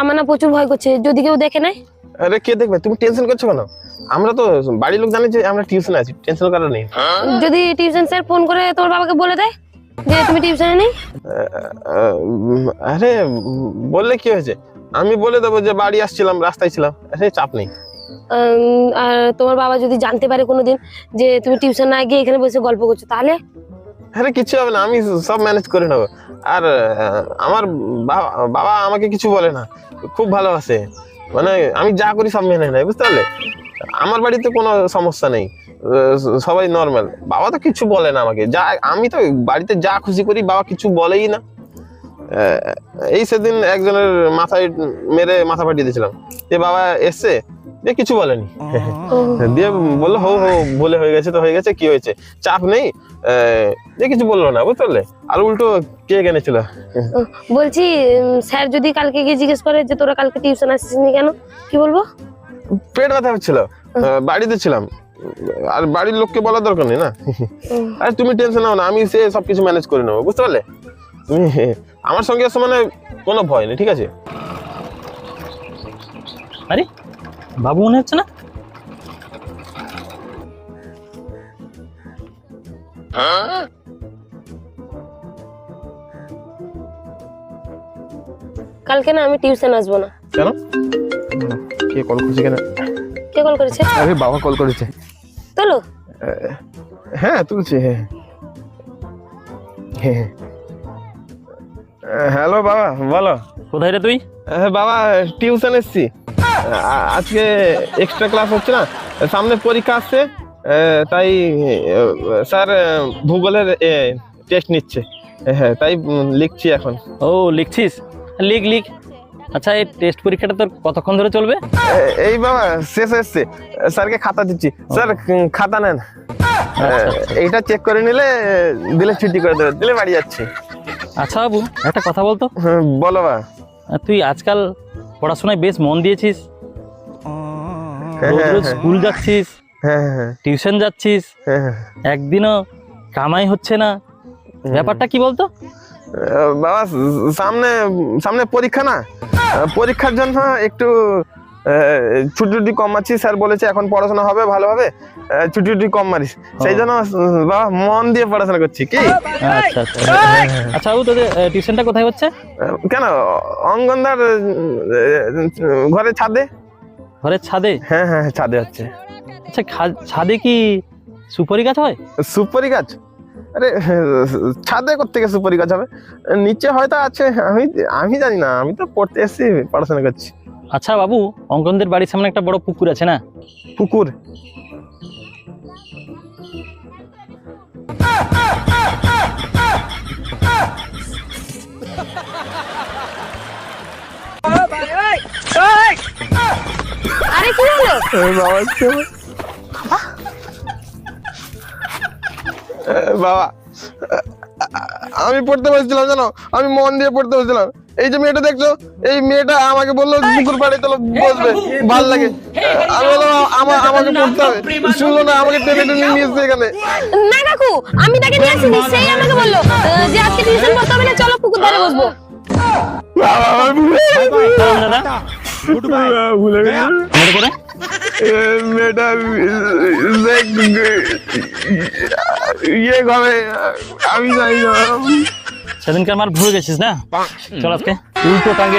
আমার না প্রচুর ভয় করছে। যদি কেউ দেখে নেয়? আরে কে দেখবে? তুমি টেনশন করছ কেন? আমরা তো বাড়ির লোক জানে যে আমরা টিউশন আছি। টেনশন করার নেই। যদি টিউশন স্যার ফোন করে তোমার বাবাকে বলে দেয় যে তুমি টিউশনে নেই? আরে বললে কি হয়েছে? আমি বলে দেবো যে বাড়ি আসছিলাম রাস্তায় ছিলাম। আরে চাপ নেই। আর তোমার বাবা যদি জানতে পারে কোনোদিন যে তুমি টিউশন না গিয়ে এখানে বসে গল্প করছ তাহলে? আরে, কিছু হবে না, আমি সব ম্যানেজ করে নেব। আর আমার বাবা আমাকে কিছু বলে না, খুব ভালোবাসে। মানে আমি যা করি সব মেনে নেয়, বুঝতে পারলে? আমার বাড়িতে কোনো সমস্যা নেই সবাই নর্মাল বাবা তো কিছু বলে না আমাকে, যা, আমি তো বাড়িতে যা খুশি করি, বাবা কিছু বলেই না। এই সেদিন একজনের মাথায় মেরে মাথা ফাটিয়ে দিয়েছিলাম। যে বাবা এসছে যে কিছু বলেনি। দিয়ে বলল হো হো বলে হয়ে গেছে তো হয়ে গেছে কি হয়েছে? চাপ নেই? আহ, কিছু বলল না বুঝতে পারলে? আর উল্টো কে এনেছিল ও, বলছি স্যার যদি কালকে গিয়ে জিজ্ঞেস করে যে তোরা কালকে টিউশন আসছিস কেন? কি বলব? পেট ব্যথা হচ্ছিল। আহ, বাড়িতে ছিলাম। আর বাড়ির লোককে বলার দরকার নেই না? আর তুমি টেনশন নাও না আমি সে সবকিছু ম্যানেজ করে নেব বুঝতে পারলে? তুমি আমার সঙ্গে এসো মানে কোনো ভয় নেই ঠিক আছে? আরে বাবু মনে হচ্ছে না? কালকে না আমি টিউশন আসব না। কেন? কে কল করছে কেন? কে কল করেছে? আরে বাবা কল করেছে। তোলো। হ্যাঁ তুলছে হ্যাঁ। হ্যালো বাবা বলো। কোথায় রে তুই? হ্যাঁ বাবা টিউশন এসছি। আজকে এক্সট্রা ক্লাস হচ্ছে না? সামনে পরীক্ষা আসছে তাই স্যার ভূগোলের টেস্ট নিচ্ছে। হ্যাঁ তাই লিখছি এখন। ও লিখছিস? লিখ লিখ। আচ্ছা এই টেস্ট পরীক্ষাটা তোর কতক্ষণ ধরে চলবে? এই বাবা শেষ এসছে স্যারকে খাতা দিচ্ছি। স্যার খাতা নেন। আহ, এইটা চেক করে নিলে দিলে ছুটি করে দেবে দিলে বাড়ি যাচ্ছে। আচ্ছা বাবু একটা কথা বলতো? বলো বা তুই আজকাল পড়াশোনায় বেশ মন দিয়েছিস। স্কুল যাচ্ছিস হ্যাঁ হ্যাঁ হ্যাঁ, টিউশন যাচ্ছিস হ্যাঁ হ্যাঁ। একদিনও কামাই হচ্ছে না। ব্যাপারটা কি বলতো? বাবা সামনে সামনে পরীক্ষা না? পরীক্ষার জন্য একটু ছুটি টুটি কম মারছি স্যার বলেছে এখন পড়াশোনা হবে ভালোভাবে ছুটি টুটি কম মারিস। সেই জন্য বাবা মন দিয়ে পড়াশোনা করছি কি? আচ্ছা আচ্ছা আচ্ছা। বাবু তোদের টিউশনটা কোথায় হচ্ছে? কেন অঙ্গনদার ঘরে ছাদে? ঘরের ছাদে? হ্যাঁ হ্যাঁ হ্যাঁ, ছাদে হচ্ছে আচ্ছা ছাদে কি সুপারি গাছ হয়? সুপারি গাছ? আরে ছাদে থেকে সুপারি গাছ হবে? নিচে হয়তো আছে আমি আমি জানি না আমি তো পড়তে এসেছি পড়াশোনা করছি। আচ্ছা বাবু অঙ্কনদের বাড়ির সামনে একটা বড় পুকুর আছে না? পুকুর? কি হলো বাবা আমি পড়তে বসেছিলাম জানো আমি মন দিয়ে পড়তে বসেছিলাম এই যে মেয়েটা দেখছ এই মেয়েটা আমাকে বলল পুকুর পাড়ে চলো বসবে ভালো লাগে আমি বললাম আমার আমাকে পড়তে হবে শুনলো না আমাকে টেনে টেনে নিয়ে এসছে এখানে না কাকু আমি তাকে নিয়ে আসিনি সেই আমাকে বলল যে আজকে টিউশন করতে হবে না চলো পুকুর ধারে বসবো বাবা, আমি ভুলে গেছি। কারণ দাদা বাবা, ভুলে গেছি মনে করে এ, মেয়েটা ইয়ে হবে আমি জানি না সেদিনকার মার ভুলে গেছিস না চল আজকে উল্টো টাঙ্গে